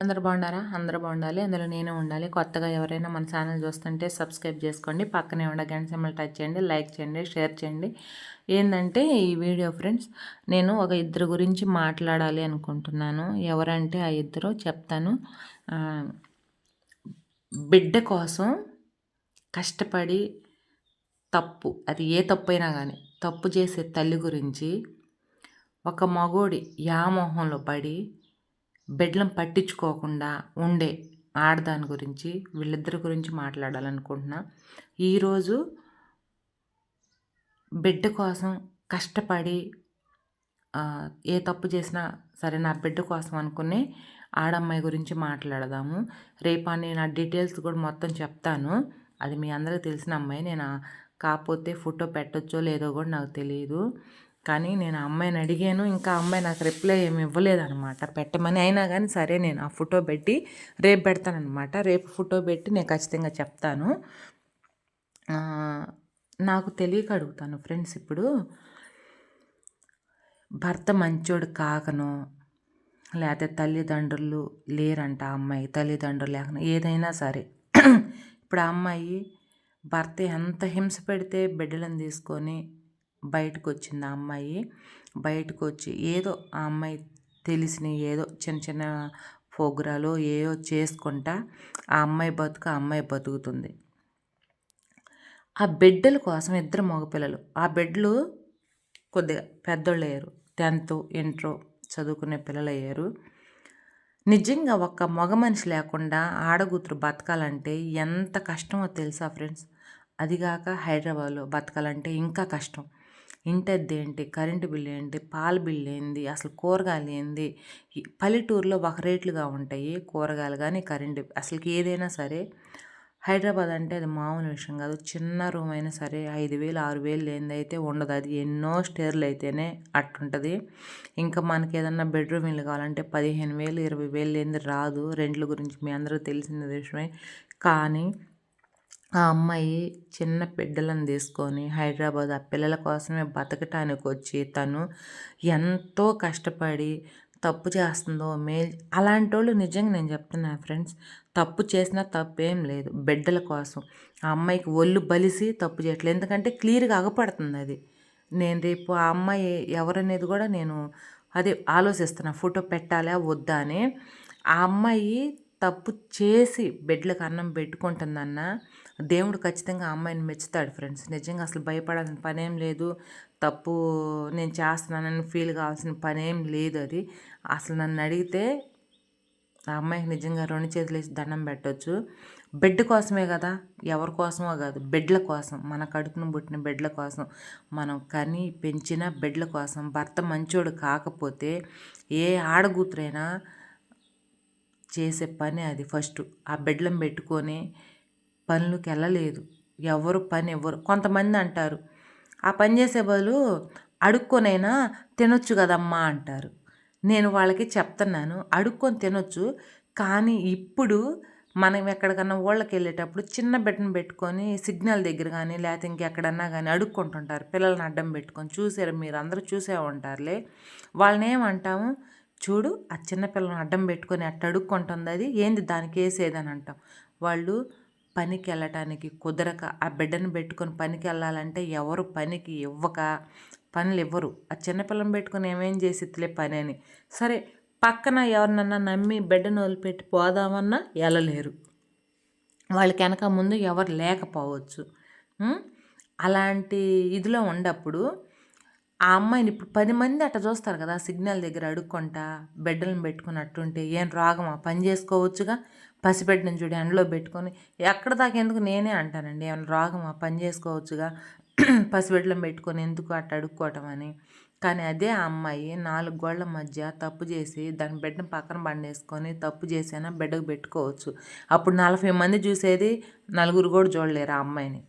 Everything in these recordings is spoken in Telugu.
అందరు బాగున్నారా? అందరూ బాగుండాలి. అందులో నేను ఉండాలి. కొత్తగా ఎవరైనా మన ఛానల్ చూస్తుంటే సబ్స్క్రైబ్ చేసుకోండి. పక్కనే ఉండ గంట సింబల్ టచ్ చేయండి. లైక్ చేయండి. షేర్ చేయండి. ఏంటంటే ఈ వీడియో ఫ్రెండ్స్ నేను ఒక ఇద్దరు గురించి మాట్లాడాలి అనుకుంటున్నాను. ఎవరంటే ఆ ఇద్దరు చెప్తాను. బిడ్డ కోసం కష్టపడి తప్పు అది ఏ తప్పు అయినా కానీ తప్పు చేసే తల్లి గురించి ఒక మగోడి యామోహంలో పడి బెడ్లం పట్టించుకోకుండా ఉండే ఆడదాని గురించి వీళ్ళిద్దరి గురించి మాట్లాడాలనుకుంటున్నా. ఈరోజు బిడ్డ కోసం కష్టపడి ఏ తప్పు చేసినా సరే నా బిడ్డ కోసం అనుకుని ఆడమ్మాయి గురించి మాట్లాడదాము. రేపు నేను ఆ డీటెయిల్స్ కూడా మొత్తం చెప్తాను. అది మీ అందరికీ తెలిసిన అమ్మాయి. నేను కాకపోతే ఫోటో పెట్టొచ్చో లేదో కూడా నాకు తెలియదు కానీ నేను ఆ అమ్మాయిని అడిగాను ఇంకా అమ్మాయి నాకు రిప్లై ఏమి ఇవ్వలేదనమాట పెట్టమని అయినా కానీ సరే నేను ఆ ఫోటో పెట్టి రేపు పెడతానమాట రేపు ఫోటో పెట్టి నేను ఖచ్చితంగా చెప్తాను. నాకు తెలియక అడుగుతాను ఫ్రెండ్స్ ఇప్పుడు. భర్త మంచోడు కాకను లేకపోతే తల్లిదండ్రులు లేరంట ఆ అమ్మాయి తల్లిదండ్రులు లేకను ఏదైనా సరే. ఇప్పుడు ఆ అమ్మాయి భర్త ఎంత హింస పెడితే బిడ్డలను తీసుకొని బయటకు వచ్చింది ఆ అమ్మాయి. బయటకు వచ్చి ఏదో ఆ అమ్మాయి తెలిసిన ఏదో చిన్న చిన్న ప్రోగ్రాలు ఏదో చేసుకుంటా ఆ అమ్మాయి బతుకు ఆ అమ్మాయి బతుకుతుంది. ఆ బిడ్డల కోసం ఇద్దరు మగపిల్లలు. ఆ బిడ్డలు కొద్దిగా పెద్దోళ్ళు అయ్యారు టెన్త్ ఇంటర్ చదువుకునే పిల్లలు అయ్యారు నిజంగా ఒక్క మగ మనిషి లేకుండా ఆడగూతురు బతకాలంటే ఎంత కష్టమో తెలుసా ఫ్రెండ్స్? అదిగాక హైదరాబాద్లో బతకాలంటే ఇంకా కష్టం. ఇంటద్ది ఏంటి? కరెంటు బిల్లు ఏంటి? పాల బిల్లు ఏంది? అసలు కూరగాయలు ఏంది? పల్లెటూరులో ఒక రేట్లుగా ఉంటాయి కూరగాయలు కానీ కరెంటు అసలుకి ఏదైనా సరే. హైదరాబాద్ అంటే అది మామూలు విషయం కాదు. చిన్న రూమ్ అయినా సరే ఐదు వేలు ఆరు వేలు ఏందైతే ఉండదు. అది ఎన్నో స్టేర్లు అయితేనే అట్టుంటుంది. ఇంకా మనకి ఏదన్నా బెడ్రూమ్ ఇల్లు కావాలంటే పదిహేను వేలు ఇరవై వేలు ఏంది రాదు. రెంట్ల గురించి మీ అందరూ తెలిసిన విషయమే. కానీ ఆ అమ్మాయి చిన్న బిడ్డలను తీసుకొని హైదరాబాద్ ఆ పిల్లల కోసమే బతకటానికి వచ్చి తను ఎంతో కష్టపడి తప్పు చేస్తుందో మేల్ అలాంటి వాళ్ళు నిజంగా నేను చెప్తున్నా ఫ్రెండ్స్ తప్పు చేసినా తప్పేం లేదు బిడ్డల కోసం. ఆ అమ్మాయికి ఒళ్ళు బలిసి తప్పు చేయట్లేదు. ఎందుకంటే క్లియర్గా అగపడుతుంది అది నేను రేపు ఆ అమ్మాయి ఎవరనేది కూడా నేను అదే ఆలోచిస్తున్నా. ఫోటో పెట్టాలా వద్దా అని. ఆ అమ్మాయి తప్పు చేసి బెడ్లకు అన్నం పెట్టుకుంటుందన్న దేవుడు ఖచ్చితంగా ఆ అమ్మాయిని మెచ్చుతాడు ఫ్రెండ్స్. నిజంగా అసలు భయపడాల్సిన పనేం లేదు. తప్పు నేను చేస్తున్నానని ఫీల్ కావాల్సిన పనేం లేదు అది. అసలు నన్ను అడిగితే ఆ అమ్మాయికి నిజంగా రెండు చేతులు వేసి దండం పెట్టవచ్చు బిడ్డ కోసమే కదా ఎవరి కోసమో కాదు బెడ్ల కోసం. మన కడుపును పుట్టిన బెడ్ల కోసం. మనం కని పెంచిన బెడ్ల కోసం. భర్త మంచోడు కాకపోతే ఏ ఆడగూతురైనా చేసే పని అది ఫస్ట్. ఆ బెడ్లం పెట్టుకొని పనులకు వెళ్ళలేదు ఎవరు పని ఎవరు కొంతమంది అంటారు ఆ పని చేసే బదులు అడుక్కొనైనా తినొచ్చు కదమ్మా అంటారు. నేను వాళ్ళకి చెప్తున్నాను అడుక్కొని తినొచ్చు కానీ ఇప్పుడు మనం ఎక్కడికన్నా ఊళ్ళకి వెళ్ళేటప్పుడు చిన్న బిడ్డను పెట్టుకొని సిగ్నల్ దగ్గర కానీ లేకపోతే ఇంకెక్కడన్నా కానీ అడుక్కుంటుంటారు. పిల్లల్ని అడ్డం పెట్టుకొని చూసారు మీరు అందరూ చూసే ఉంటారులే. వాళ్ళని ఏమంటాము చూడు ఆ చిన్నపిల్లని అడ్డం పెట్టుకొని అట్ట అడుక్కుంటుంది అది. ఏంది దానికి వేసేదని అంటాం వాళ్ళు పనికి వెళ్ళటానికి కుదరక ఆ బిడ్డను పెట్టుకొని పనికి వెళ్ళాలంటే ఎవరు పనికి ఇవ్వక పనులు ఇవ్వరు. ఆ చిన్నపిల్లని పెట్టుకొని ఏమేం చేసిలే పని అని. సరే పక్కన ఎవరినన్నా నమ్మి బిడ్డను వదిలిపెట్టి పోదామన్నా వెళ్ళలేరు. వాళ్ళకి వెనక ముందు ఎవరు లేకపోవచ్చు. అలాంటి ఇదిలో ఉండప్పుడు ఆ అమ్మాయిని ఇప్పుడు పది మంది అట్ట చూస్తారు కదా సిగ్నల్ దగ్గర అడుక్కుంటా బిడ్డలను పెట్టుకున్నట్టుంటే ఏం రోగమా? పని చేసుకోవచ్చుగా? పసిబిడ్డను చూడి ఎండలో పెట్టుకొని. ఎక్కడ దాకా ఎందుకు నేనే అంటానండి? ఏమైనా రోగమా? పని చేసుకోవచ్చుగా? పసిబిడ్డలను పెట్టుకొని ఎందుకు అట్ట అడుక్కోవటం అని. కానీ అదే ఆ అమ్మాయి నాలుగు గోళ్ళ మధ్య తప్పు చేసి దాని బిడ్డను పక్కన బండేసుకొని తప్పు చేసైనా బిడ్డకు పెట్టుకోవచ్చు. అప్పుడు నలభై మంది చూసేది నలుగురు కూడా చూడలేరు ఆ అమ్మాయిని.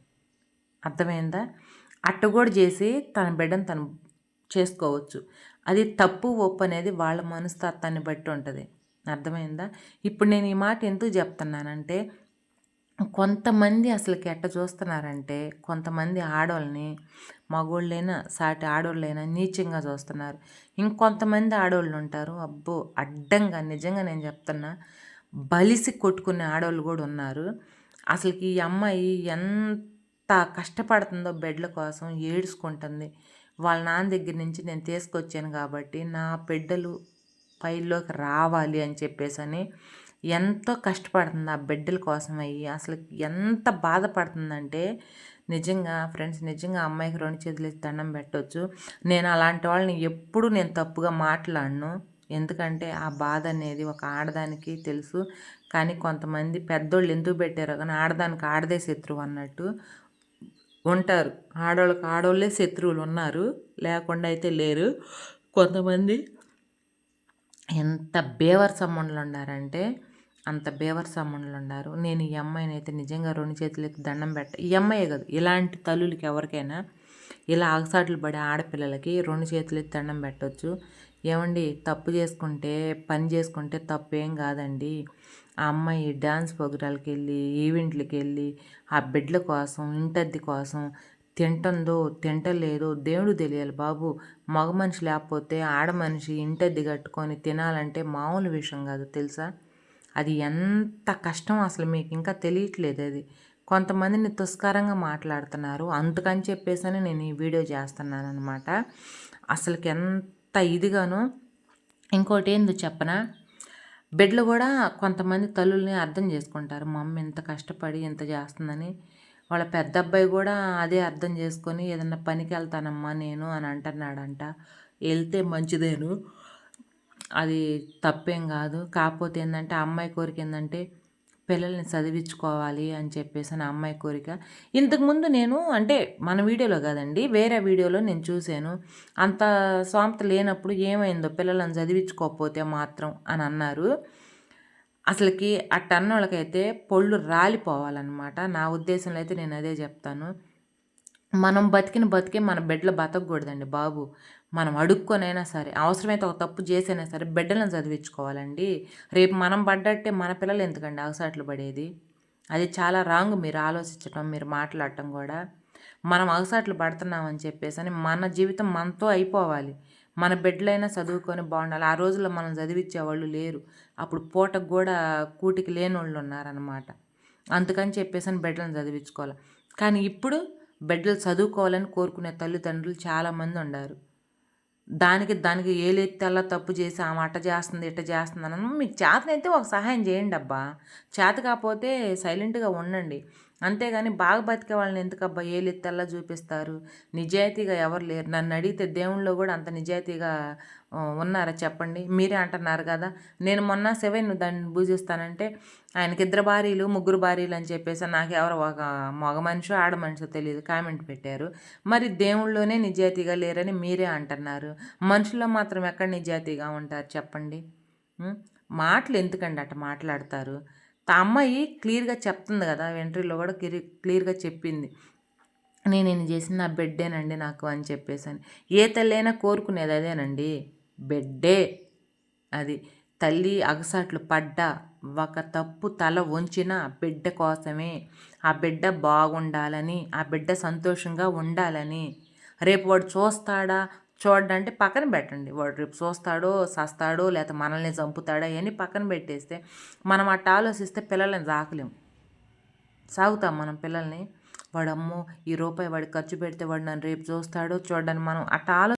అర్థమైందా? అట్ట కూడా చేసి తన బిడ్డను తను చేసుకోవచ్చు. అది తప్పు ఒప్పు అనేది వాళ్ళ మనస్తత్వాన్ని బట్టి ఉంటుంది. అర్థమైందా? ఇప్పుడు నేను ఈ మాట ఎందుకు చెప్తున్నానంటే కొంతమంది అసలుకి ఎట్ట చూస్తున్నారంటే కొంతమంది ఆడవాళ్ళని మగోళ్ళైనా సాటి ఆడోళ్ళైనా నీచంగా చూస్తున్నారు. ఇంకొంతమంది ఆడవాళ్ళు ఉంటారు అబ్బో అడ్డంగా నిజంగా నేను చెప్తున్నా బలిసి కొట్టుకునే ఆడవాళ్ళు కూడా ఉన్నారు. అసలుకి ఈ అమ్మాయి ఎంత కష్టపడుతుందో బెడ్ల కోసం ఏడ్చుకుంటుంది. వాళ్ళ నాన్న దగ్గర నుంచి నేను తీసుకొచ్చాను కాబట్టి నా బిడ్డలు పైల్లోకి రావాలి అని చెప్పేసి అని ఎంతో కష్టపడుతుంది ఆ బిడ్డల కోసం అయ్యి. అసలు ఎంత బాధపడుతుందంటే నిజంగా ఫ్రెండ్స్ నిజంగా అమ్మాయికి రెండు చేతులు దండం పెట్టవచ్చు నేను అలాంటి వాళ్ళని ఎప్పుడు నేను తప్పుగా మాట్లాడను. ఎందుకంటే ఆ బాధ అనేది ఒక ఆడదానికి తెలుసు. కానీ కొంతమంది పెద్దోళ్ళు ఎందుకు పెట్టారో కానీ ఆడదానికి ఆడదే శత్రువు అన్నట్టు ఉంటారు. ఆడవాళ్ళకి ఆడవాళ్ళే శత్రువులు ఉన్నారు లేకుండా అయితే లేరు. కొంతమంది ఎంత బేవర్ సంబంధాలు ఉన్నారంటే అంత బేవర్ సంబంధాలు ఉన్నారు నేను ఈ అమ్మాయిని అయితే నిజంగా రెండు చేతులకి దండం పెట్ట ఈ అమ్మాయే కాదు ఇలాంటి తల్లులకి ఎవరికైనా ఇలా ఆగసాట్లు పడే ఆడపిల్లలకి రెండు చేతులకి దండం పెట్టవచ్చు ఏమండి తప్పు చేసుకుంటే పని చేసుకుంటే తప్పు ఏం కాదండి. ఆ అమ్మాయి డ్యాన్స్ ప్రోగ్రాలకి వెళ్ళి ఈవెంట్లకి వెళ్ళి ఆ బిడ్డల కోసం ఇంటద్ది కోసం తింటుందో తింటలేదో దేవుడు తెలియాలి బాబు. మగ మనిషి లేకపోతే ఆడ మనిషి ఇంటద్ది కట్టుకొని తినాలంటే మామూలు విషయం కాదు తెలుసా? అది ఎంత కష్టం అసలు మీకు ఇంకా తెలియట్లేదు అది. కొంతమందిని తుస్కారంగా మాట్లాడుతున్నారు. అందుకని చెప్పేసి నేను ఈ వీడియో చేస్తున్నాను అనమాట అసలుకి ఎంత ఇదిగాను. ఇంకోటి ఏందో చెప్పనా? బిడ్డలు కూడా కొంతమంది తల్లుల్ని అర్థం చేసుకుంటారు. మా అమ్మ ఇంత కష్టపడి ఇంత చేస్తుందని. వాళ్ళ పెద్ద అబ్బాయి కూడా అదే అర్థం చేసుకొని ఏదన్నా పనికి వెళ్తానమ్మా నేను అని అంటున్నాడంట. వెళ్తే మంచిదేను. అది తప్పేం కాదు. కాకపోతే ఏంటంటే అమ్మాయి కోరిక ఏంటంటే పిల్లల్ని చదివించుకోవాలి అని చెప్పేసి నా అమ్మాయి కోరిక. ఇంతకుముందు నేను అంటే మన వీడియోలో కాదండి వేరే వీడియోలో నేను చూశాను. అంత స్వామత లేనప్పుడు ఏమైందో పిల్లలను చదివించుకోకపోతే మాత్రం అని అన్నారు. అసలుకి అట్ట అన్నోళ్ళకైతే పొళ్ళు రాలిపోవాలన్నమాట. నా ఉద్దేశంలో అయితే నేను అదే చెప్తాను. మనం బతికిన బతికే మన బిడ్డలు బతకూడదండి బాబు. మనం అడుక్కొనైనా సరే అవసరమైతే ఒక తప్పు చేసైనా సరే బిడ్డలను చదివించుకోవాలండి. రేపు మనం పడ్డట్టే మన పిల్లలు ఎందుకండి అవసరాట్లు పడేది? అది చాలా రాంగ్ మీరు ఆలోచించటం మీరు మాట్లాడటం కూడా. మనం అవసరాట్లు పడుతున్నామని చెప్పేసి అని మన జీవితం మనతో అయిపోవాలి. మన బిడ్డలైనా చదువుకొని బాగుండాలి. ఆ రోజుల్లో మనం చదివించే వాళ్ళు లేరు. అప్పుడు పూటకు కూడా కూటికి లేని వాళ్ళు ఉన్నారనమాట అందుకని చెప్పేసి అని బిడ్డలను చదివించుకోవాలి. కానీ ఇప్పుడు బిడ్డలు చదువుకోవాలని కోరుకునే తల్లిదండ్రులు చాలామంది ఉన్నారు. దానికి దానికి ఏలెత్తల్లా తప్పు చేసి ఆమె అట్ట చేస్తుంది ఇట్ట చేస్తుంది అని మీకు చేతనైతే ఒక సహాయం చేయండి అబ్బా. చేత కాకపోతే సైలెంట్గా ఉండండి. అంతేగాని బాగా బతికే వాళ్ళని ఎందుకబ్బా ఏలెత్తల్లా చూపిస్తారు? నిజాయితీగా ఎవరు లేరు. నన్ను అడిగితే దేవుళ్ళు కూడా అంత నిజాయితీగా ఉన్నారా చెప్పండి? మీరే అంటున్నారు కదా. నేను మొన్న సెవెన్ దాన్ని పూజిస్తానంటే ఆయనకి ఇద్దరు భార్యలు ముగ్గురు భార్యలు అని చెప్పేసి నాకు ఎవరు ఒక మగ మనిషో ఆడ మనిషో తెలియదు. కామెంట్ పెట్టారు. మరి దేవుళ్ళలోనే నిజాయితీగా లేరని మీరే అంటున్నారు. మనుషుల్లో మాత్రం ఎక్కడ నిజాయితీగా ఉంటారు చెప్పండి? మాటలు ఎందుకండి అట్ట మాట్లాడతారు? అమ్మాయి క్లియర్గా చెప్తుంది కదా వెంట్రీలో కూడా క్లియర్గా చెప్పింది. నేను చేసిన నా బెడ్డేనండి నాకు అని చెప్పేసి అని. ఏ తల్లైనా కోరుకునేది అదేనండి. బెడ్డే. అది తల్లి అగసాట్లు పడ్డ ఒక తప్పు తల వంచిన బిడ్డ కోసమే. ఆ బిడ్డ బాగుండాలని ఆ బిడ్డ సంతోషంగా ఉండాలని. రేపు వాడు చూస్తాడా? చూడంటే పక్కన పెట్టండి. వాడు రేపు చూస్తాడో సస్తాడో లేకపోతే మనల్ని చంపుతాడో అవన్నీ పక్కన పెట్టేస్తే మనం అట్ట ఆలోచిస్తే పిల్లల్ని సాకలేము సాగుతాం మనం పిల్లల్ని. వాడమ్మో ఈ రూపాయి వాడికి ఖర్చు పెడితే వాడు నన్ను రేపు చూస్తాడో చూడడానికి మనం అట్ట ఆలో